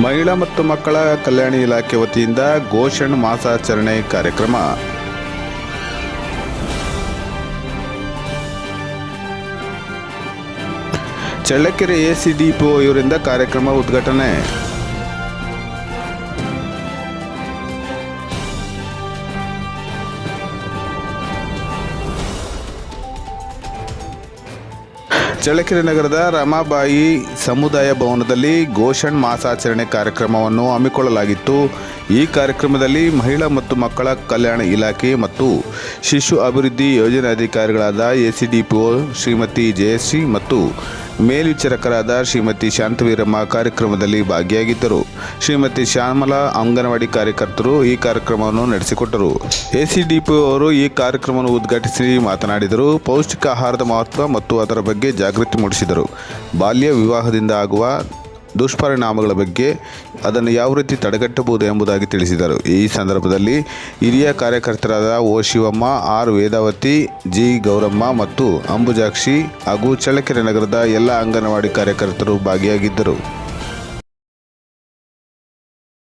ಮಹಿಳಾ ಮತ್ತು ಮಕ್ಕಳ ಕಲ್ಯಾಣ ಇಲಾಖೆ ವತಿಯಿಂದ ಘೋಷಣ್ ಮಾಸಾಚರಣೆ ಕಾರ್ಯಕ್ರಮ. ಚಳ್ಳಕೆರೆ ಎಸಿಡಿಪಿಒ ಇವರಿಂದ ಕಾರ್ಯಕ್ರಮ ಉದ್ಘಾಟನೆ. ಚಳ್ಳಕೆರೆ ನಗರದ ರಮಾಬಾಯಿ ಸಮುದಾಯ ಭವನದಲ್ಲಿ ಘೋಷಣ್ ಮಾಸಾಚರಣೆ ಕಾರ್ಯಕ್ರಮವನ್ನು ಹಮ್ಮಿಕೊಳ್ಳಲಾಗಿತ್ತು. ಈ ಕಾರ್ಯಕ್ರಮದಲ್ಲಿ ಮಹಿಳಾ ಮತ್ತು ಮಕ್ಕಳ ಕಲ್ಯಾಣ ಇಲಾಖೆ ಮತ್ತು ಶಿಶು ಅಭಿವೃದ್ಧಿ ಯೋಜನೆ ಅಧಿಕಾರಿಗಳಾದ ಎಸಿಡಿಪಿಒ ಶ್ರೀಮತಿ ಜಯಶ್ರೀ ಮತ್ತು ಮೇಲ್ವಿಚಾರಕರಾದ ಶ್ರೀಮತಿ ಶಾಂತವೀರಮ್ಮ ಕಾರ್ಯಕ್ರಮದಲ್ಲಿ ಭಾಗಿಯಾಗಿದ್ದರು. ಶ್ರೀಮತಿ ಶ್ಯಾಮಲಾ ಅಂಗನವಾಡಿ ಕಾರ್ಯಕರ್ತರು ಈ ಕಾರ್ಯಕ್ರಮವನ್ನು ನಡೆಸಿಕೊಟ್ಟರು. ಎಸಿಡಿಪಿ ಅವರು ಈ ಕಾರ್ಯಕ್ರಮವನ್ನು ಉದ್ಘಾಟಿಸಿ ಮಾತನಾಡಿದರು. ಪೌಷ್ಟಿಕ ಆಹಾರದ ಮಹತ್ವ ಮತ್ತು ಅದರ ಬಗ್ಗೆ ಜಾಗೃತಿ ಮೂಡಿಸಿದರು. ಬಾಲ್ಯ ವಿವಾಹದಿಂದ ಆಗುವ ದುಷ್ಪರಿಣಾಮಗಳ ಬಗ್ಗೆ ಅದನ್ನು ಯಾವ ರೀತಿ ತಡೆಗಟ್ಟಬಹುದು ಎಂಬುದಾಗಿ ತಿಳಿಸಿದರು. ಈ ಸಂದರ್ಭದಲ್ಲಿ ಹಿರಿಯ ಕಾರ್ಯಕರ್ತರಾದ O Shivamma, R Vedavathi, G Gowramma ಮತ್ತು ಅಂಬುಜಾಕ್ಷಿ ಹಾಗೂ ಚಳ್ಳಕೆರೆ ನಗರದ ಎಲ್ಲ ಅಂಗನವಾಡಿ ಕಾರ್ಯಕರ್ತರು ಭಾಗಿಯಾಗಿದ್ದರು.